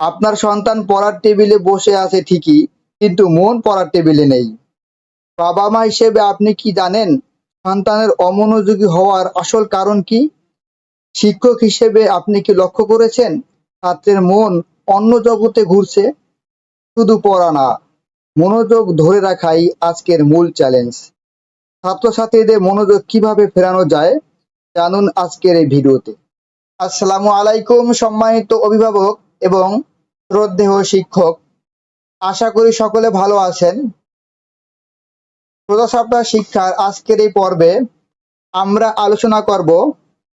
আপনার সন্তান পড়ার টেবিলে বসে আছে ঠিকই, কিন্তু মন পড়ার টেবিলে নেই। বাবা মা হিসেবে আপনি কি জানেন সন্তানের অমনোযোগী হওয়ার আসল কারণ কি? শিক্ষক হিসেবে আপনি কি লক্ষ্য করেছেন ছাত্রের মন অন্য জগতে ঘুরছে? শুধু পড়া না, মনোযোগ ধরে রাখাই আজকের মূল চ্যালেঞ্জ। ছাত্রছাত্রীদের মনোযোগ কীভাবে ফেরানো যায় জানুন আজকের এই ভিডিওতে। আসসালামু আলাইকুম, সম্মানিত অভিভাবক। এবং শ্রদ্ধেয় শিক্ষক, আশা করি সকলে ভালো আছেন। প্রথা সপ্তাহ শিক্ষার আজকের এই পর্বে আমরা আলোচনা করব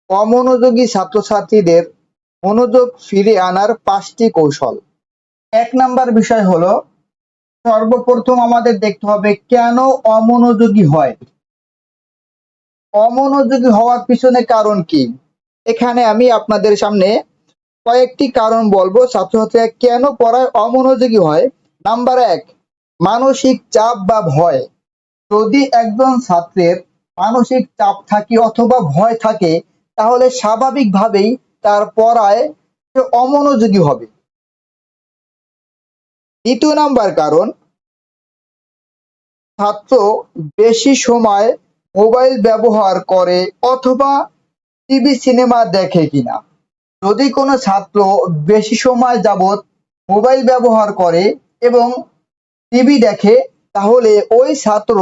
অমনোযোগী ছাত্রছাত্রীদের মনোযোগ ফিরে আনার পাঁচটি কৌশল। এক নাম্বার বিষয় হলো, সর্বপ্রথম আমাদের দেখতে হবে কেন অমনোযোগী হয়। অমনোযোগী হওয়ার পিছনে কারণ কি? এখানে আমি আপনাদের সামনে কয়েকটি কারণ বলব। ছাত্রছাত্রীরা কেন পড়ায় অমনোযোগী হয়? নাম্বার এক, মানসিক চাপ বা ভয়। যদি একজন ছাত্রের মানসিক চাপ থাকে অথবা ভয় থাকে, তাহলে স্বাভাবিকভাবেই তার পড়ায় সে অমনোযোগী হবে। দ্বিতীয় নাম্বার কারণ, ছাত্র বেশি সময় মোবাইল ব্যবহার করে অথবা টিভি সিনেমা দেখে কিনা। যদি কোনো ছাত্র বেশি সময় যাবত মোবাইল ব্যবহার করে এবং টিভি দেখে, তাহলে ওই ছাত্র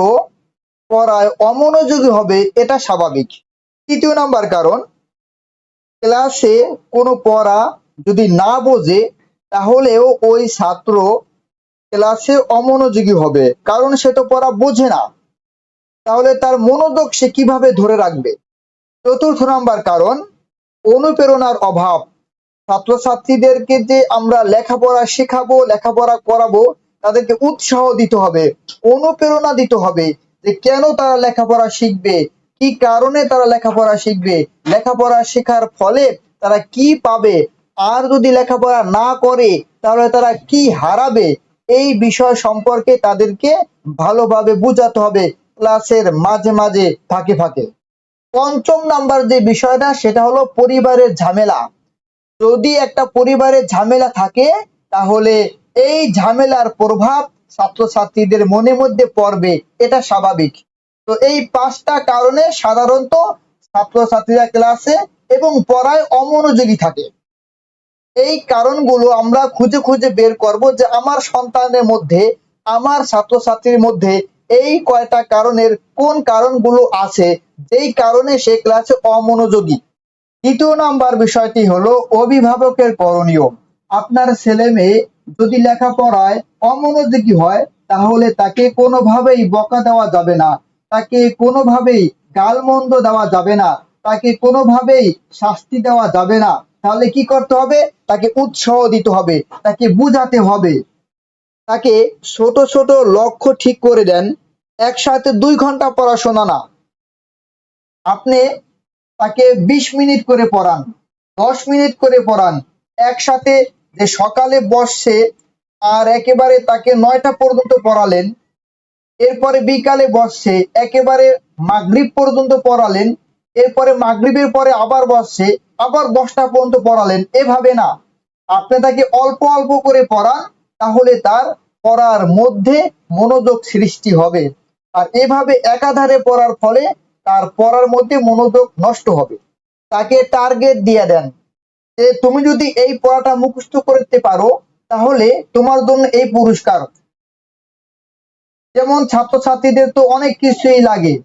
পড়ায় অমনোযোগী হবে, এটা স্বাভাবিক। তৃতীয় নাম্বার কারণ, ক্লাসে কোনো পড়া যদি না বোঝে, তাহলেও ওই ছাত্র ক্লাসে অমনোযোগী হবে, কারণ সে তো পড়া বোঝে না। তাহলে তার মনোযোগ সে কীভাবে ধরে রাখবে? চতুর্থ নাম্বার কারণ অনুপ্রেরণার অভাব। ছাত্রছাত্রীদেরকে যে আমরা লেখাপড়া শেখাবো, লেখাপড়া করাবো, তাদেরকে উৎসাহ দিতে হবে, অনুপ্রেরণা দিতে হবে যে কেন তারা লেখাপড়া শিখবে, কি কারণে তারা লেখাপড়া শিখবে, লেখাপড়া শেখার ফলে তারা কি পাবে, আর যদি লেখাপড়া না করে, তাহলে তারা কি হারাবে? এই বিষয় সম্পর্কে তাদেরকে ভালোভাবে বোঝাতে হবে, ক্লাসের মাঝে মাঝে, ফাঁকে ফাঁকে। পঞ্চম নাম্বার যে বিষয়টা, সেটা হলো পরিবারের ঝামেলা। যদি একটা পরিবারের ঝামেলা থাকে, তাহলে এই ঝামেলার প্রভাব ছাত্রছাত্রীদের মনের মধ্যে পড়বে, এটা স্বাভাবিক। তো এই পাঁচটা কারণে সাধারণত ছাত্রছাত্রীরা ক্লাসে এবং পড়ায় অমনোযোগী থাকে। এই কারণগুলো আমরা খুঁজে খুঁজে বের করব যে আমার সন্তানের মধ্যে, আমার ছাত্রছাত্রীর মধ্যে এই কয়টা কারণের কোন কারণগুলো আছে যেই কারণে সে ক্লাসে অমনোযোগী। দ্বিতীয় নাম্বার বিষয়টি হলো অভিভাবকের করণীয়। আপনার ছেলে মেয়ে যদি লেখাপড়ায় অমনোযোগী হয়, তাহলে তাকে কোনোভাবেই বকা দেওয়া যাবে না। তাকে কোনোভাবেই গালমন্দ দেওয়া যাবে না। তাকে কোনোভাবেই শাস্তি দেওয়া যাবে না। তাহলে কি করতে হবে? তাকে উৎসাহ দিতে হবে। তাকে বুঝাতে হবে। তাকে ছোট ছোট লক্ষ্য ঠিক করে দেন। একসাথে দুই ঘণ্টা পড়াশোনা না। আপনি তাকে বিশ মিনিট করে পড়ান, দশ মিনিট করে পড়ান, একসাথে যে সকালে বসছে আর একেবারে তাকে নয়টা পর্যন্ত পড়ালেন, এরপরে বিকালে বসছে একেবারে মাগরিব পর্যন্ত পড়ালেন, এরপরে মাগরিবের পরে আবার বসছে আবার দশটা পর্যন্ত পড়ালেন, এভাবে না। আপনি তাকে অল্প অল্প করে পড়ান, তাহলে তার পড়ার মধ্যে মনোযোগ সৃষ্টি হবে। আর এভাবে একাধারে পড়ার ফলে তার পড়ার মধ্যে মনোযোগ নষ্ট হবে। তাকে টার্গেট দিয়ে দেন। যে তুমি যদি এই পড়াটা মুখস্থ করতে পারো, তাহলে তোমার জন্য এই পুরস্কার। যেমন ছাত্রছাত্রীদের তো অনেক কিছুই লাগে।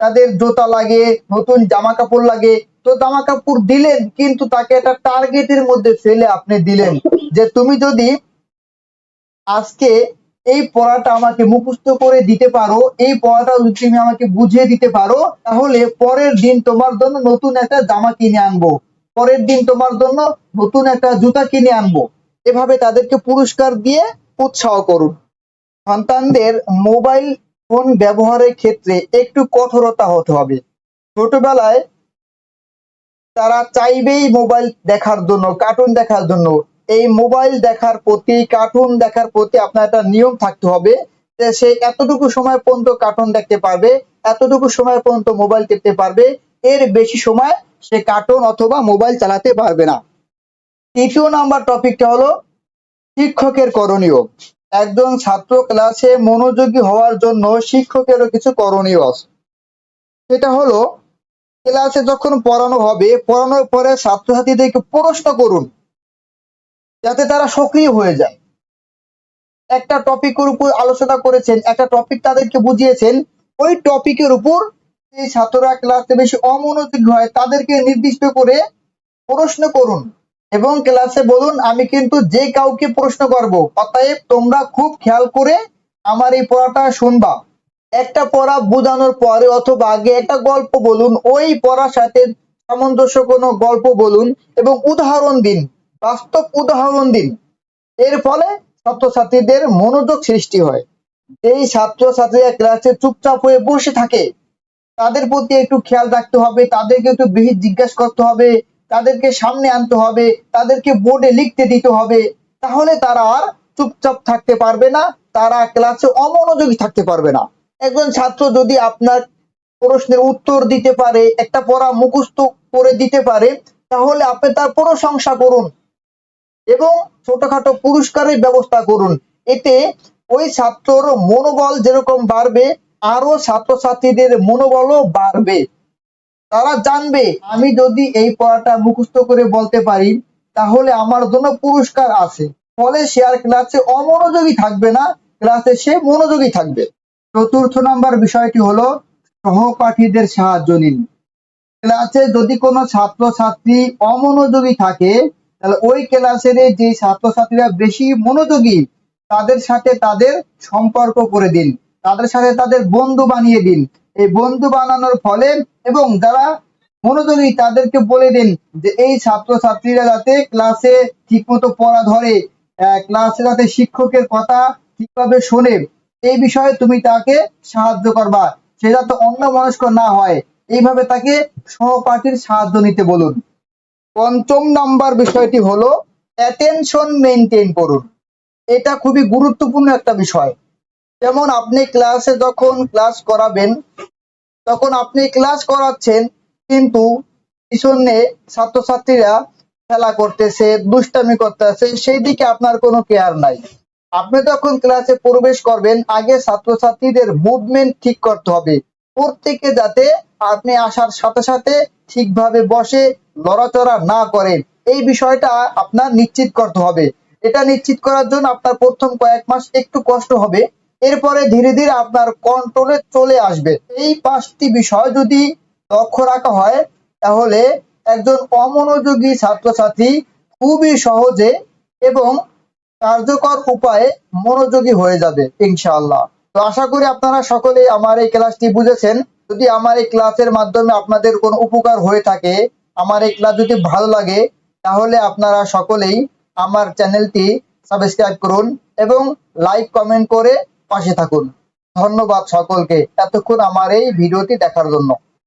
তাদের জুতা লাগে, নতুন জামা কাপড় লাগে। তো জামা কাপড় দিলেন, কিন্তু তাকে একটা টার্গেটের মধ্যে ফেলে আপনি দিলেন। যে তুমি যদি আজকে এই পড়াটা আমাকে মুখস্থ করে দিতে পারো, এই পড়াটা যদি তুমি আমাকে বুঝিয়ে দিতে পারো, তাহলে পরের দিন তোমার জন্য নতুন একটা জামা কিনে আনব। পরের দিন তোমার জন্য নতুন একটা জুতা কিনে আনব। এভাবে তাদেরকে পুরস্কার দিয়ে উৎসাহ করুন। সন্তানদের মোবাইল ফোন ব্যবহারের ক্ষেত্রে একটু কঠোরতা হতে হবে। ছোটবেলায় তারা চাইবেই মোবাইল দেখার জন্য, কার্টুন দেখার জন্য। এই মোবাইল দেখার প্রতি, কার্টুন দেখার প্রতি আপনার একটা নিয়ম থাকতে হবে যে সে এতটুকু সময় পর্যন্ত কার্টুন দেখতে পারবে, এতটুকু সময় পর্যন্ত মোবাইল টিপতে পারবে, এর বেশি সময় সে কার্টুন অথবা মোবাইল চালাতে পারবে না। তৃতীয় নাম্বার টপিকটা হলো শিক্ষকের করণীয়। একজন ছাত্র ক্লাসে মনোযোগী হওয়ার জন্য শিক্ষকেরও কিছু করণীয় আছে। সেটা হলো ক্লাসে যখন পড়ানো হবে, পড়ানোর পরে ছাত্রছাত্রীদেরকে প্রশ্ন করুন। যাতে তারা সক্রিয় হয়ে যায়। একটা টপিকের উপর আলোচনা করেছেন, একটা টপিক তাদেরকে বুঝিয়েছেন, ওই টপিকের উপর এই ছাত্ররা ক্লাসে বেশি অমনোযোগী হয়, তাদেরকে নির্দিষ্ট করে প্রশ্ন করুন এবং ক্লাসে বলুন, আমি কিন্তু যে কাউকে প্রশ্ন করব, অতএব তোমরা খুব খেয়াল করে আমার এই পড়াটা শুনবা। একটা পড়া বোঝানোর পরে অথবা আগে একটা গল্প বলুন, ওই পড়ার সাথে সামঞ্জস্য কোনো গল্প বলুন এবং উদাহরণ দিন। বাস্তব উদাহরণ দিন। এর ফলে ছাত্রছাত্রীদের মনোযোগ সৃষ্টি হয়। এই ছাত্রছাত্রীরা ক্লাসে চুপচাপ হয়ে বসে থাকে। তাদের প্রতি একটু খেয়াল রাখতে হবে, তাদেরকে একটু বেশি জিজ্ঞাসা করতে হবে, তাদেরকে সামনে আনতে হবে, তাদেরকে বোর্ডে লিখতে দিতে হবে। তাহলে তারা আর চুপচাপ থাকতে পারবে না, তারা ক্লাসে অমনোযোগী থাকতে পারবে না। একজন ছাত্র যদি আপনার প্রশ্নের উত্তর দিতে পারে, একটা পড়া মুখস্থ করে দিতে পারে, তাহলে আপনি তার প্রশংসা করুন। এবং ছোটখাটো পুরস্কারের ব্যবস্থা করুন। এতে ওই ছাত্রর মনোবল যেরকম বাড়বে আরও ছাত্রছাত্রীদের মনোবলও বাড়বে। তারা জানবে, আমি যদি এই পড়াটা মুখস্থ করে বলতে পারি, তাহলে আমার জন্য পুরস্কার আছে। ফলে সে আর ক্লাসে অমনোযোগী থাকবে না ক্লাসে সে মনোযোগী থাকবে। চতুর্থ নাম্বার বিষয়টি হলো, সহপাঠীদের সাহায্য নিন। ক্লাসে যদি কোনো ছাত্রছাত্রী অমনোযোগী থাকে তাহলে ওই ক্লাসের যে ছাত্রছাত্রীরা বেশি মনোযোগী, তাদের সাথে তাদের সম্পর্ক করে দিন, তাদের সাথে তাদের বন্ধু বানিয়ে দিন। এই বন্ধু বানানোর ফলে এবং যারা মনোযোগী, তাদেরকে বলে দিন যে এই ছাত্রছাত্রীরা যাতে ক্লাসে ঠিকমতো পড়া ধরে ক্লাসে যাতে শিক্ষকের কথা ঠিকভাবে শোনে। এই বিষয়ে তুমি তাকে সাহায্য করবা, সে যাতে অন্য মনস্ক না হয়। এইভাবে তাকে সহপাঠীর সাহায্য নিতে বলুন। পঞ্চম নাম্বার বিষয়টি হলো অ্যাটেনশন মেনটেন করুন। এটা খুবই গুরুত্বপূর্ণ একটা বিষয়। যেমন আপনি ক্লাসে যখন ক্লাস করাবেন, তখন আপনি ক্লাস করাচ্ছেন, কিন্তু পিছনে ছাত্রছাত্রীরা খেলা করতেছে, দুষ্টামি করতেছে সেই দিকে আপনার কোনো কেয়ার নাই। আপনি যখন ক্লাসে প্রবেশ করবেন, আগে ছাত্রছাত্রীদের মুভমেন্ট ঠিক করতে হবে। প্রত্যেকে যাতে আপনি আসার সাথে সাথে ঠিকভাবে বসে লড়াচড়া না করেন। এই বিষয়টা আপনার নিশ্চিত করতে হবে। এটা নিশ্চিত করার জন্য আপনার প্রথম কয়েক মাস একটু কষ্ট হবে। এরপরে ধীরে ধীরে আপনার কন্ট্রোলে চলে আসবে। এই পাঁচটি বিষয় যদি লক্ষ্য রাখা হয়, তাহলে একজন অমনোযোগী ছাত্রছাত্রী খুবই সহজে এবং কার্যকর উপায়ে মনোযোগী হয়ে যাবে, ইনশাআল্লাহ। তো আশা করি আপনারা সকলে আমার এই ক্লাসটি বুঝেছেন। যদি আমার এই ক্লাসের মাধ্যমে আপনাদের কোনো উপকার হয়ে থাকে আমার এই ক্লাস যদি ভালো লাগে, তাহলে আপনারা সকলেই আমার চ্যানেলটি সাবস্ক্রাইব করুন এবং লাইক, কমেন্ট করে পাশে থাকুন। ধন্যবাদ সকলকে এতক্ষণ আমার এই ভিডিওটি দেখার জন্য।